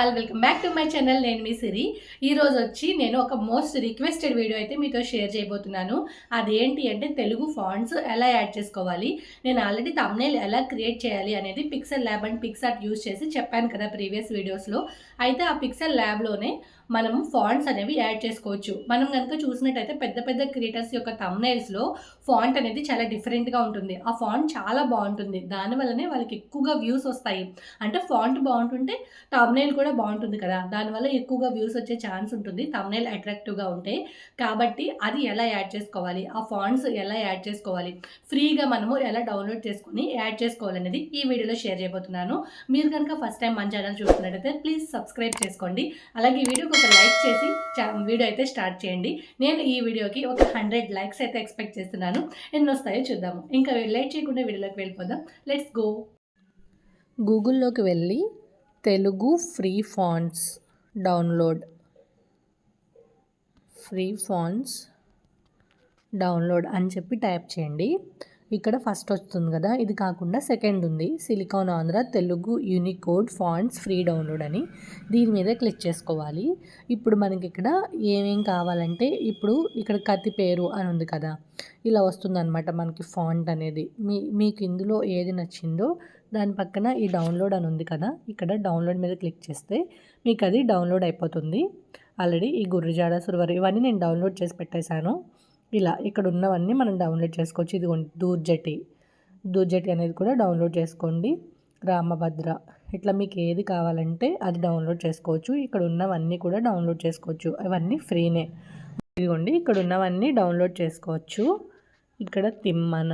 All welcome back to my channel నేను మీ సిరి. ఈరోజు వచ్చి నేను ఒక మోస్ట్ రిక్వెస్టెడ్ వీడియో అయితే మీతో షేర్ చేయబోతున్నాను. అదేంటి అంటే తెలుగు ఫాంట్స్ ఎలా యాడ్ చేసుకోవాలి? నేను ఆల్రెడీ తమ్నేల్ ఎలా క్రియేట్ చేయాలి అనేది Pixel Lab and PicsArt use చేసి చెప్పాను కదా ప్రీవియస్ వీడియోస్లో అయితే ఆ పిక్సెల్ ల్యాబ్లోనే మనం ఫాంట్స్ అనేవి యాడ్ చేసుకోవచ్చు. మనం కనుక చూసినట్టయితే పెద్ద పెద్ద క్రియేటర్స్ యొక్క తమ్నైల్స్లో ఫాంట్ అనేది చాలా డిఫరెంట్గా ఉంటుంది. ఆ ఫాంట్ చాలా బాగుంటుంది. దానివల్లనే వాళ్ళకి ఎక్కువగా వ్యూస్ వస్తాయి. అంటే ఫాంట్ బాగుంటుంటే తమ్నైల్ కూడా బాగుంటుంది కదా. దానివల్ల ఎక్కువగా వ్యూస్ వచ్చే ఛాన్స్ ఉంటుంది. తమ్నైల్ అట్రాక్టివ్గా ఉంటే. కాబట్టి అది ఎలా యాడ్ చేసుకోవాలి? ఆ ఫాంట్స్ ఎలా యాడ్ చేసుకోవాలి? ఫ్రీగా మనము ఎలా డౌన్లోడ్ చేసుకొని యాడ్ చేసుకోవాలనేది ఈ వీడియోలో షేర్ చేయబోతున్నాను. మీరు కనుక ఫస్ట్ టైం మన ఛానల్ చూస్తున్నట్టయితే ప్లీజ్ సబ్స్క్రైబ్ చేసుకోండి. అలాగే ఈ వీడియోకి ఒక లైక్ చేసి చా- వీడియో అయితే స్టార్ట్ చేయండి. నేను ఈ వీడియోకి ఒక హండ్రెడ్ లైక్స్ అయితే ఎక్స్పెక్ట్ చేస్తున్నాను. ఎన్ని వస్తాయో చూద్దాము. ఇంకా లేట్ చేయకుండా వీడియోలోకి వెళ్ళిపోదాం. లెట్స్ గో గూగుల్లోకి వెళ్ళి Telugu free fonts download. Free fonts download అని చెప్పి టైప్ చేయండి. ఇక్కడ ఫస్ట్ వస్తుంది కదా. ఇది కాకుండా సెకండ్ ఉంది. Silicon Andhra Telugu Unicode fonts free download అని. దీని మీద క్లిక్ చేసుకోవాలి. ఇప్పుడు మనకి ఇక్కడ ఏమేం కావాలంటే ఇప్పుడు ఇక్కడ కత్తి పేరు అని ఉంది కదా. ఇలా వస్తుందన్నమాట మనకి ఫాంట్ అనేది. మీ మీకు ఇందులో ఏది నచ్చిందో దాని పక్కన ఈ డౌన్లోడ్ అని ఉంది కదా. ఇక్కడ డౌన్లోడ్ మీద క్లిక్ చేస్తే మీకు అది డౌన్లోడ్ అయిపోతుంది. ఆల్రెడీ ఈ గుర్రజాడ సురవరి ఇవన్నీ నేను డౌన్లోడ్ చేసి పెట్టేశాను. ఇలా ఇక్కడ ఉన్నవన్నీ మనం డౌన్లోడ్ చేసుకోవచ్చు. ఇది దూర్జటి. దూర్జటి అనేది కూడా డౌన్లోడ్ చేసుకోండి. రామభద్ర. ఇట్లా మీకు ఏది కావాలంటే అది డౌన్లోడ్ చేసుకోవచ్చు. ఇక్కడ ఉన్నవన్నీ కూడా డౌన్లోడ్ చేసుకోవచ్చు. అవన్నీ ఫ్రీనే. ఇదిగోండి ఇక్కడ ఉన్నవన్నీ డౌన్లోడ్ చేసుకోవచ్చు. ఇక్కడ తిమ్మన.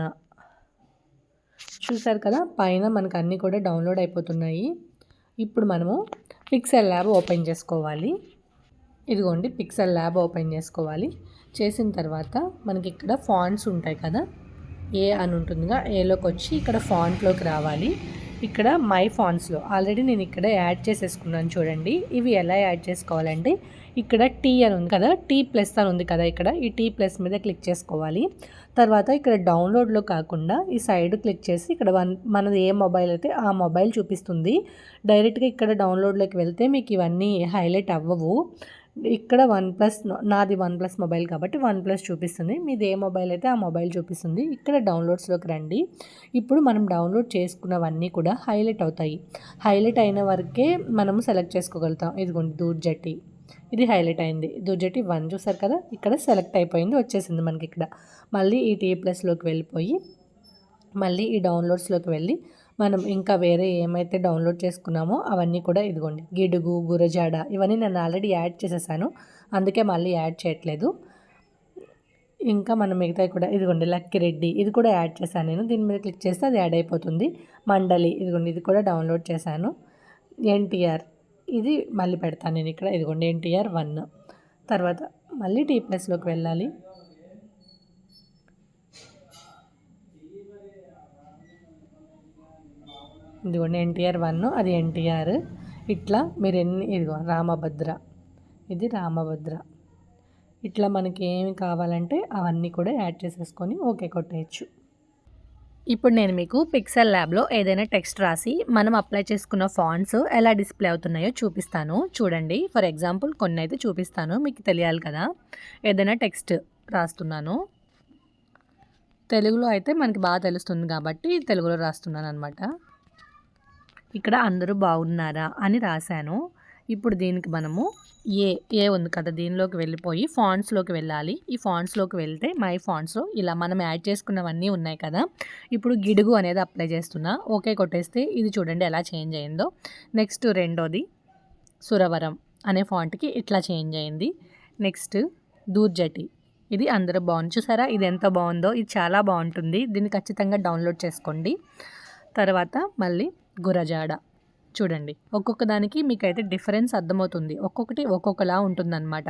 చూసారు కదా పైన మనకు అన్నీ కూడా డౌన్లోడ్ అయిపోతున్నాయి. ఇప్పుడు మనము పిక్సెల్ ల్యాబ్ ఓపెన్ చేసుకోవాలి. ఇదిగోండి పిక్సెల్ ల్యాబ్ ఓపెన్ చేసుకోవాలి. చేసిన తర్వాత మనకి ఇక్కడ ఫాంట్స్ ఉంటాయి కదా ఏ అని ఉంటుందిగా ఏలోకి వచ్చి ఇక్కడ ఫాంట్లోకి రావాలి. ఇక్కడ మై ఫాంట్స్లో ఆల్రెడీ నేను ఇక్కడ యాడ్ చేసేసుకున్నాను చూడండి. ఇవి ఎలా యాడ్ చేసుకోవాలంటే ఇక్కడ టీ అని ఉంది కదా టీ ప్లస్ అని ఉంది కదా ఇక్కడ ఈ టీ ప్లస్ మీద క్లిక్ చేసుకోవాలి. తర్వాత ఇక్కడ డౌన్లోడ్లో కాకుండా ఈ సైడ్ క్లిక్ చేసి ఇక్కడ వన్ మనది ఏ మొబైల్ అయితే ఆ మొబైల్ చూపిస్తుంది. డైరెక్ట్గా ఇక్కడ డౌన్లోడ్లోకి వెళ్తే మీకు ఇవన్నీ హైలైట్ అవ్వవు. ఇక్కడ వన్ ప్లస్ నాది వన్ ప్లస్ మొబైల్ కాబట్టి వన్ ప్లస్ చూపిస్తుంది. మీది ఏ మొబైల్ అయితే ఆ మొబైల్ చూపిస్తుంది. ఇక్కడ డౌన్లోడ్స్లోకి రండి. ఇప్పుడు మనం డౌన్లోడ్ చేసుకున్నవన్నీ కూడా హైలైట్ అవుతాయి. హైలైట్ అయిన వరకే మనము సెలెక్ట్ చేసుకోగలుగుతాం. ఇదిగోండి దూర్జటి ఇది హైలైట్ అయింది. దూర్జటి వన్ చూసారు కదా? ఇక్కడ సెలెక్ట్ అయిపోయింది వచ్చేసింది మనకి ఇక్కడ. మళ్ళీ ఈ టీ ప్లస్లోకి వెళ్ళిపోయి మళ్ళీ ఈ డౌన్లోడ్స్లోకి వెళ్ళి మనం ఇంకా వేరే ఏమైతే డౌన్లోడ్ చేసుకున్నామో అవన్నీ కూడా ఇదిగోండి. గిడుగు గురజాడ ఇవన్నీ నేను ఆల్రెడీ యాడ్ చేసేసాను. అందుకే మళ్ళీ యాడ్ చేయట్లేదు. ఇంకా మనం మిగతా కూడా ఇదిగోండి లక్కీ రెడ్డి ఇది కూడా యాడ్ చేశాను నేను. దీని మీద క్లిక్ చేస్తే అది యాడ్ అయిపోతుంది. మండలి ఇదిగోండి ఇది కూడా డౌన్లోడ్ చేశాను. ఎన్టీఆర్ ఇది మళ్ళీ పెడతాను నేను ఇక్కడ. ఇదిగోండి ఎన్టీఆర్ వన్. తర్వాత మళ్ళీ టీ ప్లస్లోకి వెళ్ళాలి. ఇదిగోండి ఎన్టీఆర్ వన్ అది ఎన్టీఆర్. ఇట్లా మీరు ఎన్ని ఇదిగో రామభద్ర. ఇది రామభద్ర. ఇట్లా మనకి ఏమి కావాలంటే అవన్నీ కూడా యాడ్ చేసేసుకొని ఓకే కొట్టేయచ్చు. ఇప్పుడు నేను మీకు పిక్సెల్ ల్యాబ్లో ఏదైనా టెక్స్ట్ రాసి మనం అప్లై చేసుకున్న ఫాంట్స్ ఎలా డిస్ప్లే అవుతున్నాయో చూపిస్తాను. చూడండి ఫర్ ఎగ్జాంపుల్ కొన్ని అయితే చూపిస్తాను మీకు తెలియాలి కదా. ఏదైనా టెక్స్ట్ రాస్తున్నాను. తెలుగులో అయితే మనకి బాగా తెలుస్తుంది కాబట్టి తెలుగులో రాస్తున్నాను అనమాట ఇక్కడ అందరూ బాగున్నారా అని రాశాను. ఇప్పుడు దీనికి మనము ఏ ఏ ఉంది కదా దీనిలోకి వెళ్ళిపోయి ఫాంట్స్లోకి వెళ్ళాలి. ఈ ఫాంట్స్లోకి వెళ్తే మై ఫాంట్స్ ఇలా మనం యాడ్ చేసుకున్నవన్నీ ఉన్నాయి కదా. ఇప్పుడు గిడుగు అనేది అప్లై చేస్తున్నా. ఓకే కొట్టేస్తే ఇది చూడండి ఎలా చేంజ్ అయిందో. నెక్స్ట్ రెండోది సురవరం అనే ఫాంట్కి ఇట్లా చేంజ్ అయింది. నెక్స్ట్ దూర్జటి. ఇది అందరూ బాగుంది. చూసారా? ఇది ఎంత బాగుందో. ఇది చాలా బాగుంటుంది. దీన్ని ఖచ్చితంగా డౌన్లోడ్ చేసుకోండి. తర్వాత మళ్ళీ గురజాడ. చూడండి ఒక్కొక్క దానికి మీకైతే డిఫరెన్స్ అర్థమవుతుంది. ఒక్కొక్కటి ఒక్కొక్కలా ఉంటుందన్నమాట.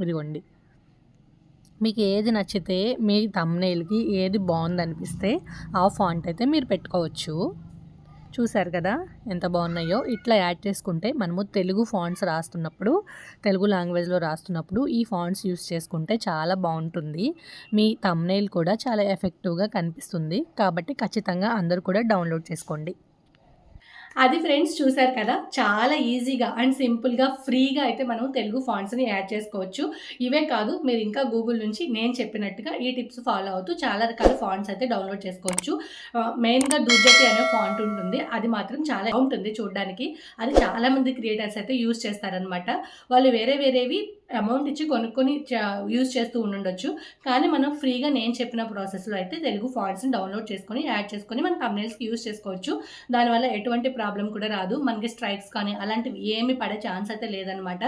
ఇదిగోండి. మీకు ఏది నచ్చితే మీ తమ్నేల్కి ఏది బాగుంది అనిపిస్తే ఆ ఫాంట్ అయితే మీరు పెట్టుకోవచ్చు. చూశారు కదా ఎంత బాగున్నాయో. ఇట్లా యాడ్ చేసుకుంటే మనము తెలుగు ఫాంట్స్ రాస్తున్నప్పుడు తెలుగు లాంగ్వేజ్లో రాస్తున్నప్పుడు ఈ ఫాంట్స్ యూస్ చేసుకుంటే చాలా బాగుంటుంది. మీ తమ్నేల్ కూడా చాలా ఎఫెక్టివ్గా కనిపిస్తుంది. కాబట్టి ఖచ్చితంగా అందరూ కూడా డౌన్లోడ్ చేసుకోండి. అది ఫ్రెండ్స్ చూసారు కదా చాలా ఈజీగా అండ్ సింపుల్గా ఫ్రీగా అయితే మనం తెలుగు ఫాంట్స్ని యాడ్ చేసుకోవచ్చు. ఇవే కాదు మీరు ఇంకా గూగుల్ నుంచి నేను చెప్పినట్టుగా ఈ టిప్స్ ఫాలో అవుతూ చాలా రకాల ఫాంట్స్ అయితే డౌన్లోడ్ చేసుకోవచ్చు. మెయిన్గా దుర్జటి అనే ఫాంట్ ఉంటుంది. అది మాత్రం చాలా ఉంటుంది చూడడానికి. అది చాలామంది క్రియేటర్స్ అయితే యూస్ చేస్తారనమాట వాళ్ళు వేరే వేరేవి అమౌంట్ ఇచ్చి కొనుక్కొని యూస్ చేస్తూ ఉండొచ్చు కానీ మనం ఫ్రీగా నేను చెప్పిన ప్రాసెస్లో అయితే తెలుగు ఫాంట్స్ని డౌన్లోడ్ చేసుకొని యాడ్ చేసుకొని మన తమ్నేల్స్కి యూస్ చేసుకోవచ్చు. దానివల్ల ఎటువంటి ప్రాబ్లం కూడా రాదు. మనకి స్ట్రైక్స్ కానీ అలాంటివి ఏమి పడే ఛాన్స్ అయితే లేదనమాట.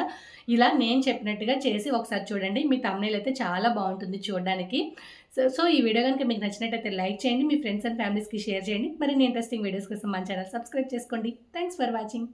ఇలా నేను చెప్పినట్టుగా చేసి ఒకసారి చూడండి. మీ తమ్నేల్ అయితే చాలా బాగుంటుంది చూడడానికి. సో సో ఈ వీడియో కనుక మీకు నచ్చినట్టయితే లైక్ చేయండి. మీ ఫ్రెండ్స్ అండ్ ఫ్యామిలీస్కి షేర్ చేయండి. మరిన్ని ఇంట్రెస్టింగ్ వీడియోస్ కోసం మన ఛానల్ సబ్స్క్రైబ్ చేసుకోండి. Thanks for watching.